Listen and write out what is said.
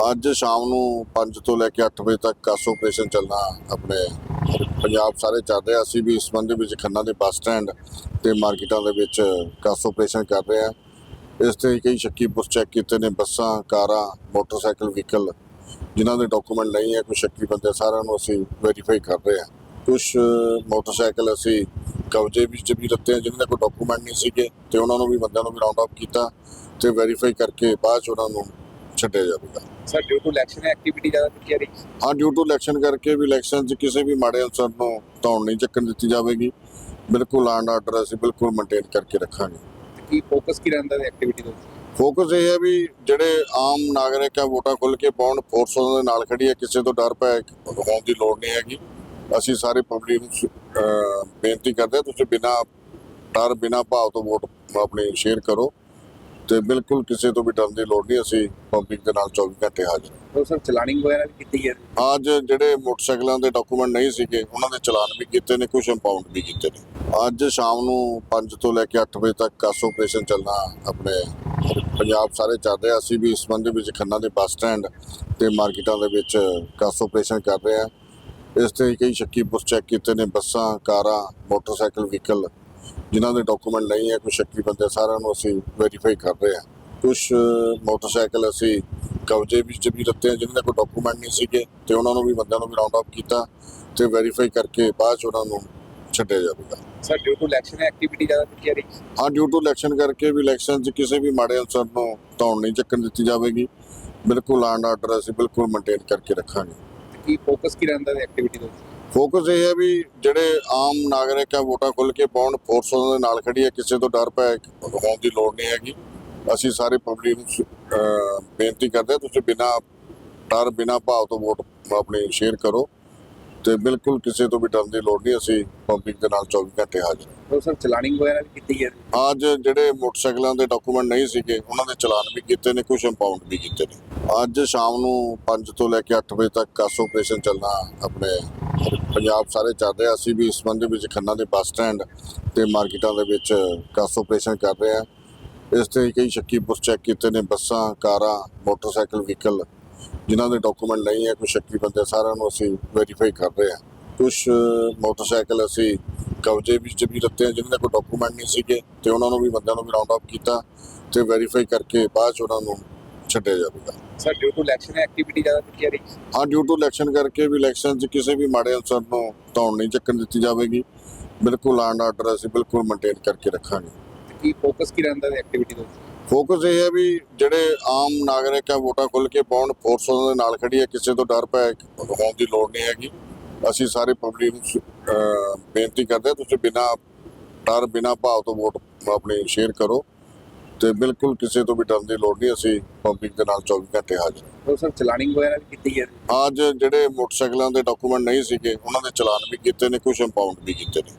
ਅੱਜ ਸ਼ਾਮ ਨੂੰ 5 ਤੋਂ ਲੈ ਕੇ 8 ਵਜੇ ਤੱਕ ਕਾਸ ਆਪਰੇਸ਼ਨ ਚੱਲਣਾ ਆਪਣੇ ਪੰਜਾਬ ਸਾਰੇ ਚੱਲ ਰਿਹਾ। ਅਸੀਂ ਵੀ ਇਸ ਸੰਬੰਧ ਵਿੱਚ ਖੰਨਾ ਦੇ ਬੱਸ ਸਟੈਂਡ ਤੇ ਮਾਰਕੀਟਾਂ ਦੇ ਵਿੱਚ ਕਾਸ ਆਪਰੇਸ਼ਨ ਕਰ ਰਹੇ ਹਾਂ। ਇਸ ਤੇ ਕਈ ਸ਼ੱਕੀ ਪੁੱਛ ਚੈੱਕ ਕੀਤੇ ਨੇ, ਬੱਸਾਂ, ਕਾਰਾਂ, ਮੋਟਰਸਾਈਕਲ, ਵਹੀਕਲ, ਜਿਨ੍ਹਾਂ ਦੇ ਡਾਕੂਮੈਂਟ ਨਹੀਂ ਹੈ, ਕੋਈ ਸ਼ੱਕੀ ਬੰਦੇ ਸਾਰਿਆਂ ਨੂੰ ਅਸੀਂ ਵੈਰੀਫਾਈ ਕਰ ਰਹੇ ਹਾਂ। ਕੁਝ ਮੋਟਰਸਾਈਕਲ ਅਸੀਂ ਕਬਜ਼ੇ ਵਿੱਚ ਵੀ ਰੱਤੇ ਹਾਂ ਜਿਨ੍ਹਾਂ ਦੇ ਕੋਈ ਡਾਕੂਮੈਂਟ ਨਹੀਂ ਸੀਗੇ, ਤੇ ਉਹਨਾਂ ਨੂੰ ਵੀ ਬੰਦਿਆਂ ਨੂੰ ਵੀ ਰਾਉਂਡ ਅਪ ਕੀਤਾ ਤੇ ਵੈਰੀਫਾਈ ਕਰਕੇ ਬਾਅਦ 'ਚ ਉਹਨਾਂ ਨੂੰ ਛੱਡਿਆ ਜਾਵੇਗਾ। Sir due to election activity ਜ਼ਿਆਦਾ ਕੀਤੀ ਜਾ ਰਹੀ ਹੈ? ਹਾਂ ਡਿਊ ਟੂ ਇਲੈਕਸ਼ਨ ਕਰਕੇ ਵੀ ਇਲੈਕਸ਼ਨ 'ਚ ਕਿਸੇ ਵੀ ਮਾੜੇ ਅਨਸਰ ਨੂੰ ਧੌਣ ਨਹੀਂ ਚੱਕਣ ਦਿੱਤੀ ਜਾਵੇਗੀ। ਬਿਲਕੁਲ ਐਂਡ ਆਰਡਰ ਅਸੀਂ ਬਿਲਕੁਲ ਮੇਨਟੇਨ ਕਰਕੇ ਰੱਖਾਂਗੇ। ਕੀ ਫੋਕਸ ਕੀ ਰਹਿੰਦਾ ਹੈ ਐਕਟੀਵਿਟੀ ਦੇ? ਫੋਕਸ ਇਹ ਹੈ ਵੀ ਜਿਹੜੇ ਆਮ ਨਾਗਰਿਕ ਆ ਵੋਟਾਂ ਖੁੱਲ ਕੇ ਪਾਉਣ ਫੋਰਸ ਦੇ ਨਾਲ ਖੜੀ ਹੈ ਕਿਸੇ ਤੋਂ ਡਰ ਭੈ ਹੋਣ ਦੀ ਲੋੜ ਨਹੀਂ ਹੈਗੀ। ਅਸੀਂ ਸਾਰੇ ਪਬਲਿਕ ਨੂੰ ਬੇਨਤੀ ਕਰਦੇ ਹਾਂ ਤੁਸੀਂ ਬਿਨਾ ਡਰ ਬਿਨਾ ਭਾਵ ਤੋਂ ਵੋਟ ਆਪਣੀ ਸ਼ੇਅਰ ਕਰੋ। ਤੇ ਬਿਲਕੁਲ ਕਿਸੇ ਤੋਂ ਵੀ ਡਰਨ ਦੀ ਲੋੜ ਨਹੀਂ ਅਸੀਂ ਪਬਲਿਕ ਦੇ ਨਾਲ 24 ਘੰਟੇ ਹਾਜ਼ਰ ਹਾਂ। ਸਰ ਚਲਾਨਿੰਗ ਵਗੈਰਾ ਵੀ ਕੀਤੀ ਹੈ? ਅੱਜ ਜਿਹੜੇ ਮੋਟਰਸਾਈਕਲਾਂ ਦੇ ਡਾਕੂਮੈਂਟ ਨਹੀਂ ਸੀਗੇ ਉਹਨਾਂ ਦੇ ਚਲਾਨ ਵੀ ਕੀਤੇ ਨੇ ਕੁਝ ਇੰਪਾਊਂਡ ਵੀ ਕੀਤੇ ਨੇ। ਅੱਜ ਸ਼ਾਮ ਨੂੰ 5 ਤੋਂ ਲੈ ਕੇ 8 ਵਜੇ ਤੱਕ ਕਾਸ ਆਪਰੇਸ਼ਨ ਚੱਲਣਾ ਆਪਣੇ ਪੰਜਾਬ ਸਾਰੇ ਚੱਲ ਰਿਹਾ। ਅਸੀਂ ਵੀ ਇਸ ਸੰਬੰਧ ਵਿੱਚ ਖੰਨਾ ਦੇ ਬੱਸ ਸਟੈਂਡ ਤੇ ਮਾਰਕੀਟਾਂ ਦੇ ਵਿੱਚ ਕਾਸ ਆਪਰੇਸ਼ਨ ਕਰ ਰਹੇ ਹਾਂ। ਇਸ ਤੇ ਕਈ ਸ਼ੱਕੀ ਪੁੱਛ ਚੈੱਕ ਕੀਤੇ ਨੇ ਬੱਸਾਂ ਕਾਰਾਂ ਮੋਟਰਸਾਈਕਲ ਵਹੀਕਲ ਜਿਨ੍ਹਾਂ ਦੇ ਡਾਕੂਮੈਂਟ ਨਹੀਂ ਹੈ ਕੋਈ ਸ਼ੱਕੀ ਬੰਦੇ ਸਾਰਿਆਂ ਨੂੰ ਅਸੀਂ ਵੈਰੀਫਾਈ ਕਰ ਰਹੇ ਹਾਂ। ਕੁਝ ਮੋਟਰਸਾਈਕਲ ਅਸੀਂ ਕਬਜ਼ੇ ਵਿੱਚ ਵੀ ਰੱਤੇ ਜਿਨ੍ਹਾਂ ਦੇ ਕੋਈ ਡਾਕੂਮੈਂਟ ਨਹੀਂ ਸੀਗੇ ਤੇ ਉਹਨਾਂ ਨੂੰ ਵੀ ਬੰਦਿਆਂ ਨੂੰ ਵੀ ਰਾਉਂਡ ਅਪ ਕੀਤਾ ਤੇ ਵੈਰੀਫਾਈ ਕਰਕੇ ਬਾਅਦ 'ਚ ਉਹਨਾਂ ਨੂੰ ਛੱਡਿਆ ਜਾਵੇਗਾ। Sir due to election activity ਜ਼ਿਆਦਾ ਕੀਤੀ ਰਹੀ ਹੈ ਡਿਊ ਟੂ ਇਲੈਕਸ਼ਨ ਕਰਕੇ ਵੀ ਇਲੈਕਸ਼ਨ 'ਚ ਕਿਸੇ ਵੀ ਮਾੜੇ ਅਨਸਰ ਨੂੰ ਧੌਣ ਨਹੀਂ ਚੱਕਣ ਦਿੱਤੀ ਜਾਵੇਗੀ। ਬਿਲਕੁਲ ਐਂਡ ਆਰਡਰ ਅਸੀਂ ਬਿਲਕੁਲ ਮੇਨਟੇਨ ਕਰਕੇ ਰੱਖਾਂਗੇ। ਕੀ ਫੋਕਸ ਕੀ ਰਹਿੰਦਾ ਹੈ ਐਕਟੀਵਿਟੀ ਦੇ ਫੋਕਸ ਇਹ ਹੈ ਵੀ ਜਿਹੜੇ ਆਮ ਨਾਗਰਿਕ ਆ ਵੋਟਾਂ ਖੁੱਲ ਕੇ ਪਾਉਣ ਫੋਰਸ ਦੇ ਨਾਲ ਖੜੀ ਹੈ ਕਿਸੇ ਤੋਂ ਡਰ ਭੈ ਹੋਣ ਦੀ ਲੋੜ ਨਹੀਂ ਹੈਗੀ। ਅਸੀਂ ਸਾਰੇ ਪਬਲਿਕ ਨੂੰ ਬੇਨਤੀ ਕਰਦੇ ਹਾਂ ਤੁਸੀਂ ਬਿਨਾ ਡਰ ਬਿਨਾ ਭਾਵ ਤੋਂ ਵੋਟ ਆਪਣੀ ਸ਼ੇਅਰ ਕਰੋ ਤੇ ਬਿਲਕੁਲ ਕਿਸੇ ਤੋਂ ਵੀ ਡਰਨ ਦੀ ਲੋੜ ਨਹੀਂ ਅਸੀਂ ਪਬਲਿਕ ਦੇ ਨਾਲ 24 ਘੰਟੇ ਹਾਜ਼ਰ ਹਾਂ। ਸਰ ਚਲਾਨਿੰਗ ਵਗੈਰਾ ਵੀ ਕੀਤੀ ਹੈ ਅੱਜ ਜਿਹੜੇ ਮੋਟਰਸਾਈਕਲਾਂ ਦੇ ਡਾਕੂਮੈਂਟ ਨਹੀਂ ਸੀਗੇ ਉਹਨਾਂ ਦੇ ਚਲਾਨ ਵੀ ਕੀਤੇ ਨੇ ਕੁਝ ਇੰਪਾਊਂਡ ਵੀ ਕੀਤੇ ਨੇ। ਅੱਜ ਸ਼ਾਮ ਨੂੰ 5 ਤੋਂ ਲੈ ਕੇ 8 ਵਜੇ ਤੱਕ ਕਾਸ ਆਪਰੇਸ਼ਨ ਚੱਲਣਾ ਆਪਣੇ ਪੰਜਾਬ ਸਾਰੇ ਚੱਲ ਰਿਹਾ। ਅਸੀਂ ਵੀ ਇਸ ਸੰਬੰਧ ਵਿੱਚ ਖੰਨਾ ਦੇ ਬੱਸ ਸਟੈਂਡ ਤੇ ਮਾਰਕੀਟਾਂ ਦੇ ਵਿੱਚ ਕਾਸ ਆਪਰੇਸ਼ਨ ਕਰ ਰਹੇ ਹਾਂ। ਇਸ ਤੇ ਕਈ ਸ਼ੱਕੀ ਪੁੱਛ ਚੈੱਕ ਕੀਤੇ ਨੇ। ਬੱਸਾਂ, ਕਾਰਾਂ, ਮੋਟਰਸਾਈਕਲ, ਵਹੀਕਲ, ਜਿਨ੍ਹਾਂ ਦੇ ਡਾਕੂਮੈਂਟ ਨਹੀਂ ਹੈ, ਕੋਈ ਸ਼ੱਕੀ ਬੰਦੇ ਸਾਰਿਆਂ ਨੂੰ ਅਸੀਂ ਵੈਰੀਫਾਈ ਕਰ ਰਹੇ ਹਾਂ। ਕੁਝ ਮੋਟਰਸਾਈਕਲ ਅਸੀਂ ਕਬਜ਼ੇ ਵਿੱਚ ਵੀ ਰੱਤੇ ਹਾਂ ਜਿਨ੍ਹਾਂ ਦੇ ਕੋਈ ਡਾਕੂਮੈਂਟ ਨਹੀਂ ਸੀਗੇ ਤੇ ਉਹਨਾਂ ਨੂੰ ਵੀ ਬੰਦਿਆਂ ਨੂੰ ਵੀ ਰਾਉਂਡ ਅਪ ਕੀਤਾ ਤੇ ਵੈਰੀਫਾਈ ਕਰਕੇ ਬਾਅਦ 'ਚ ਉਹਨਾਂ ਨੂੰ ਛੱਡਿਆ ਜਾਵੇਗਾ। Sir due to election activity ਜ਼ਿਆਦਾ ਕੀਤੀ ਜਾ ਰਹੀ? ਹੈ ਹਾਂ ਡਿਊ ਟੂ ਇਲੈਕਸ਼ਨ ਕਰਕੇ ਵੀ ਇਲੈਕਸ਼ਨ 'ਚ ਕਿਸੇ ਵੀ ਮਾੜੇ ਅਨਸਰ ਨੂੰ ਧੌਣ ਨਹੀਂ ਚੱਕਣ ਦਿੱਤੀ ਜਾਵੇਗੀ। ਬਿਲਕੁਲ ਐਂਡ ਆਰਡਰ ਅਸੀਂ ਬਿਲਕੁਲ ਮੇਨਟੇਨ ਕਰਕੇ ਰੱਖਾਂਗੇ। ਕੀ ਫੋਕਸ ਕੀ ਰਹਿੰਦਾ ਹੈ ਐਕਟੀਵਿਟੀ ਦੇ? ਫੋਕਸ ਇਹ ਹੈ ਵੀ ਜਿਹੜੇ ਆਮ ਨਾਗਰਿਕ ਆ ਵੋਟਾਂ ਖੁੱਲ ਕੇ ਪਾਉਣ ਫੋਰਸ ਦੇ ਨਾਲ ਖੜੀ ਹੈ ਕਿਸੇ ਤੋਂ ਡਰ ਭੈ ਹੋਣ ਦੀ ਲੋੜ ਨਹੀਂ ਹੈਗੀ। ਅਸੀਂ ਸਾਰੇ ਪਬਲਿਕ ਨੂੰ ਬੇਨਤੀ ਕਰਦੇ ਹਾਂ ਤੁਸੀਂ ਬਿਨਾ ਡਰ ਬਿਨਾ ਭਾਵ ਤੋਂ ਵੋਟ ਆਪਣੀ ਸ਼ੇਅਰ ਕਰੋ। ਤੇ ਬਿਲਕੁਲ ਕਿਸੇ ਤੋਂ ਵੀ ਡਰਨ ਦੀ ਲੋੜ ਨਹੀਂ ਅਸੀਂ ਪਬਲਿਕ ਦੇ ਨਾਲ 24 ਘੰਟੇ ਹਾਜ਼ਰ ਸਰ ਚਲਾਨਿੰਗ ਵਗੈਰਾ ਵੀ ਕੀਤੀ ਹੈ? ਅੱਜ ਜਿਹੜੇ ਮੋਟਰਸਾਈਕਲਾਂ ਦੇ ਡਾਕੂਮੈਂਟ ਨਹੀਂ ਸੀਗੇ ਉਹਨਾਂ ਦੇ ਚਲਾਨ ਵੀ ਕੀਤੇ ਨੇ ਕੁਝ ਇੰਪਾਊਂਡ ਵੀ ਕੀਤੇ ਨੇ।